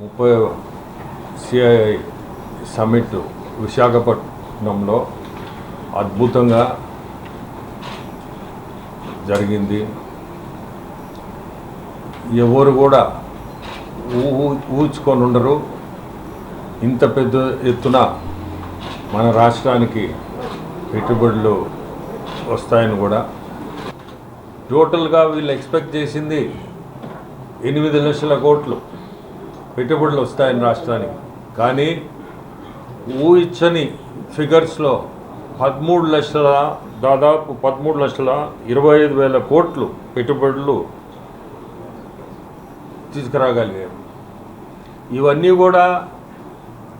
ముప్పై CI summit విశాఖపట్నంలో అద్భుతంగా జరిగింది. ఎవరు కూడా ఊహించుకొని ఉండరు. ఇంత పెద్ద ఎత్తున మన రాష్ట్రానికి పెట్టుబడులు వస్తాయని కూడా. టోటల్గా వీళ్ళు ఎక్స్పెక్ట్ చేసింది ఎనిమిది లక్షల కోట్లు. పెట్టుబడులు వస్తాయని రాష్ట్రానికి. కానీ ఊహించని ఫిగర్స్లో పదమూడు లక్షల దాదాపు పదమూడు లక్షల ఇరవై ఐదు వేల కోట్లు పెట్టుబడులు తీసుకురాగలిగారు. ఇవన్నీ కూడా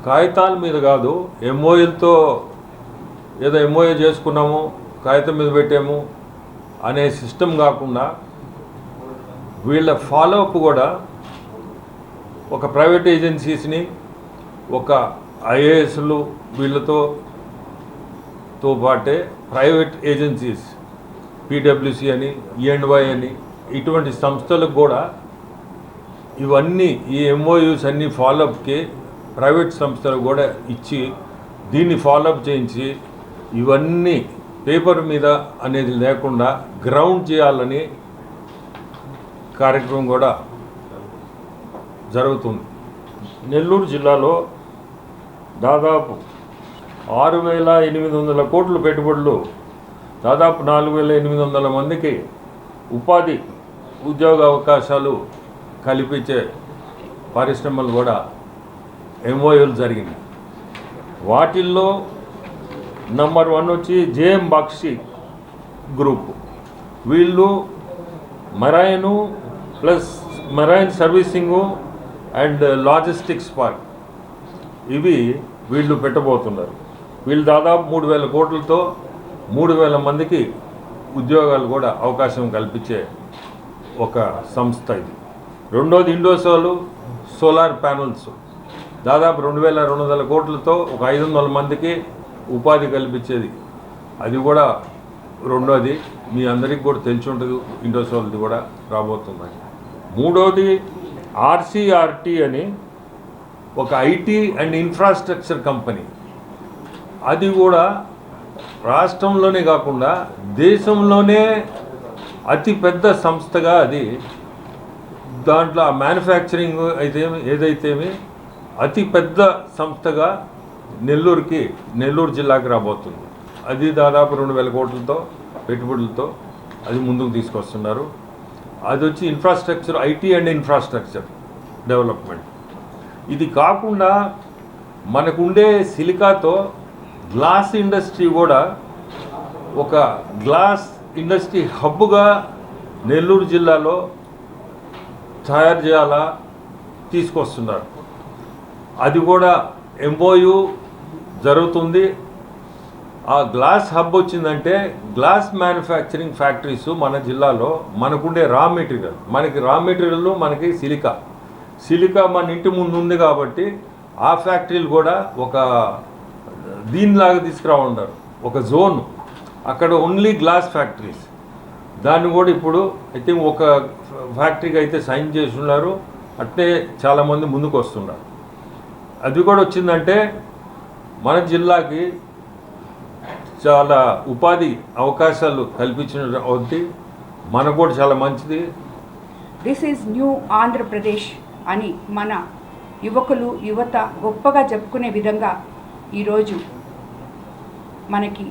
కాగితాల మీద కాదు ఎంఓఎలతో ఏదో ఎంఓఏ చేసుకున్నాము కాగితం మీద పెట్టాము అనే సిస్టమ్ కాకుండా వీళ్ళ ఫాలోఅప్ కూడా ఒక ప్రైవేట్ ఏజెన్సీస్ని ఒక ఐఏఎస్లు వీళ్ళతో తో పాటే ప్రైవేట్ ఏజెన్సీస్ పీడబ్ల్యూసి అని ఈఎండ్వై అని ఇటువంటి సంస్థలకు కూడా ఇవన్నీ ఈ ఎంఓయూస్ అన్ని ఫాలోఅప్కి ప్రైవేట్ సంస్థలు కూడా ఇచ్చి దీన్ని ఫాలోఅప్ చేయించి ఇవన్నీ పేపర్ మీద అనేది లేకుండా గ్రౌండ్ చేయాలని కార్యక్రమం కూడా జరుగుతుంది. నెల్లూరు జిల్లాలో దాదాపు ఆరు వేల ఎనిమిది వందల కోట్ల పెట్టుబడులు దాదాపు నాలుగు వేల ఎనిమిది వందల మందికి ఉపాధి ఉద్యోగ అవకాశాలు కల్పించే పరిశ్రమలు కూడా ఎంఓయూలు జరిగింది వాటిల్లో నంబర్ వన్ వచ్చి జేఎం బక్షి గ్రూప్. వీళ్ళు marine plus marine servicing and logistics park. ఇవి వీళ్ళు పెట్టబోతున్నారు. వీళ్ళు దాదాపు మూడు వేల కోట్లతో మూడు వేల మందికి ఉద్యోగాలు కూడా అవకాశం కల్పించే ఒక సంస్థ ఇది. రెండోది ఇండోసోలు సోలార్ ప్యానల్స్. దాదాపు రెండు వేల రెండు వందల కోట్లతో ఒక ఐదు వందల మందికి ఉపాధి కల్పించేది. అది కూడా రెండోది. మీ అందరికీ కూడా తెలిసి ఉంటుంది. ఇండోసోల్ది కూడా రాబోతుంది. మూడోది ఆర్సీఆర్టీ అని ఒక ఐటీ అండ్ ఇన్ఫ్రాస్ట్రక్చర్ కంపెనీ. అది కూడా రాష్ట్రంలోనే కాకుండా దేశంలోనే అతి పెద్ద సంస్థగా అది. దాంట్లో ఆ మ్యానుఫ్యాక్చరింగ్ అయితే ఏదైతేమి అతి పెద్ద సంస్థగా నెల్లూరుకి నెల్లూరు జిల్లాకి రాబోతుంది. అది దాదాపు రెండు వేల కోట్లతో పెట్టుబడులతో అది ముందుకు తీసుకొస్తున్నారు. అది వచ్చి infrastructure IT and infrastructure development ఇది కాకుండా మనకుండే సిలికాతో గ్లాస్ ఇండస్ట్రీ కూడా ఒక గ్లాస్ ఇండస్ట్రీ హబ్గా నెల్లూరు జిల్లాలో తయారు చేయాలా తీసుకొస్తున్నారు. అది కూడా ఎంఓయు జరుగుతుంది. ఆ గ్లాస్ హబ్ వచ్చిందంటే గ్లాస్ మ్యానుఫ్యాక్చరింగ్ ఫ్యాక్టరీస్ మన జిల్లాలో మనకుండే రా మెటీరియల్. మనకి రా మెటీరియల్ మనకి సిలికా. సిలికా మన ఇంటి ముందు ఉంది కాబట్టి ఆ ఫ్యాక్టరీలు కూడా ఒక దీనిలాగా తీసుకురావుండారు ఒక జోన్. అక్కడ ఓన్లీ గ్లాస్ ఫ్యాక్టరీస్ దాన్ని కూడా ఇప్పుడు ఐ థింక్ ఒక ఫ్యాక్టరీకి అయితే సైన్ చేసి ఉన్నారు. అట్టే చాలామంది ముందుకు వస్తున్నారు. అది కూడా వచ్చిందంటే మన జిల్లాకి చాలా ఉపాధి అవకాశాలు కల్పించిన అవుద్ది మనకు కూడా చాలా మంచిది. దిస్ ఈజ్ న్యూ ఆంధ్రప్రదేశ్ అని మన యువకులు యువత గొప్పగా చెప్పుకునే విధంగా ఈరోజు మనకి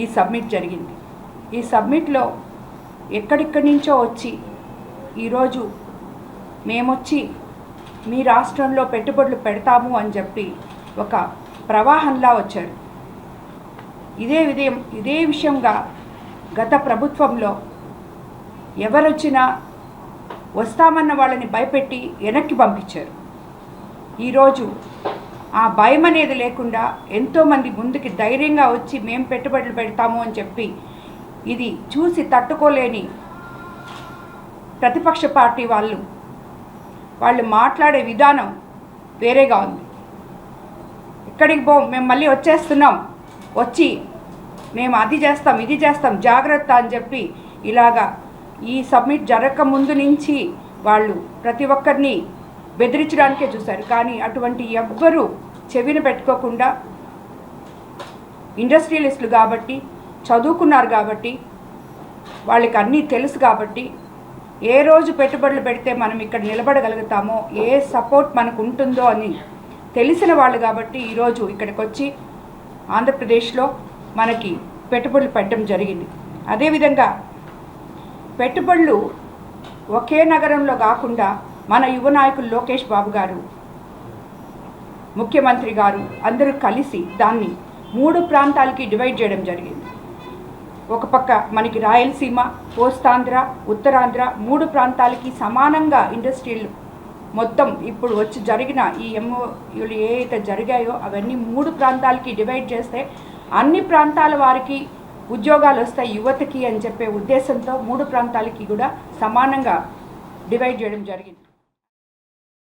ఈ సబ్మిట్ జరిగింది. ఈ సబ్మిట్లో ఎక్కడెక్కడి నుంచో వచ్చి ఈరోజు మేమొచ్చి మీ రాష్ట్రంలో పెట్టుబడులు పెడతాము అని చెప్పి ఒక ప్రవాహంలా వచ్చారు. ఇదే విధయం ఇదే విషయంగా గత ప్రభుత్వంలో ఎవరొచ్చినా వస్తామన్న వాళ్ళని భయపెట్టి వెనక్కి పంపించారు. ఈరోజు ఆ భయం అనేది లేకుండా ఎంతోమంది ముందుకి ధైర్యంగా వచ్చి మేము పెట్టుబడులు పెడతాము అని చెప్పి ఇది చూసి తట్టుకోలేని ప్రతిపక్ష పార్టీ వాళ్ళు వాళ్ళు మాట్లాడే విధానం వేరేగా ఉంది. ఇక్కడికి పో మేము మళ్ళీ వచ్చేస్తున్నాం. వచ్చి మేము అది చేస్తాం ఇది చేస్తాం జాగ్రత్త అని చెప్పి ఇలాగా ఈ సబ్మిట్ జరగక ముందు నుంచి వాళ్ళు ప్రతి ఒక్కరిని బెదిరించడానికే చూశారు. కానీ అటువంటి ఎవ్వరూ చెవిన పెట్టుకోకుండా ఇండస్ట్రియలిస్టులు కాబట్టి చదువుకున్నారు కాబట్టి వాళ్ళకి అన్నీ తెలుసు కాబట్టి ఏ రోజు పెట్టుబడులు పెడితే మనం ఇక్కడ నిలబడగలుగుతామో ఏ సపోర్ట్ మనకు ఉంటుందో అని తెలిసిన వాళ్ళు కాబట్టి ఈరోజు ఇక్కడికి వచ్చి ఆంధ్రప్రదేశ్లో మనకి పెట్టుబడులు పెట్టడం జరిగింది. అదేవిధంగా పెట్టుబడులు ఒకే నగరంలో కాకుండా మన యువ నాయకులు లోకేష్ బాబు గారు ముఖ్యమంత్రి గారు అందరూ కలిసి దాన్ని మూడు ప్రాంతాలకి డివైడ్ చేయడం జరిగింది. ఒక పక్క మనకి రాయలసీమ కోస్తాంధ్ర ఉత్తరాంధ్ర మూడు ప్రాంతాలకి సమానంగా ఇండస్ట్రీలు మొత్తం ఇప్పుడు వచ్చి జరిగిన ఈ ఎంఓయూలు ఏ అయితే జరిగాయో అవన్నీ మూడు ప్రాంతాలకి డివైడ్ చేస్తే అన్ని ప్రాంతాల వారికి ఉద్యోగాలు వస్తాయి యువతకి అని చెప్పే ఉద్దేశంతో మూడు ప్రాంతాలకి కూడా సమానంగా డివైడ్ చేయడం జరిగింది.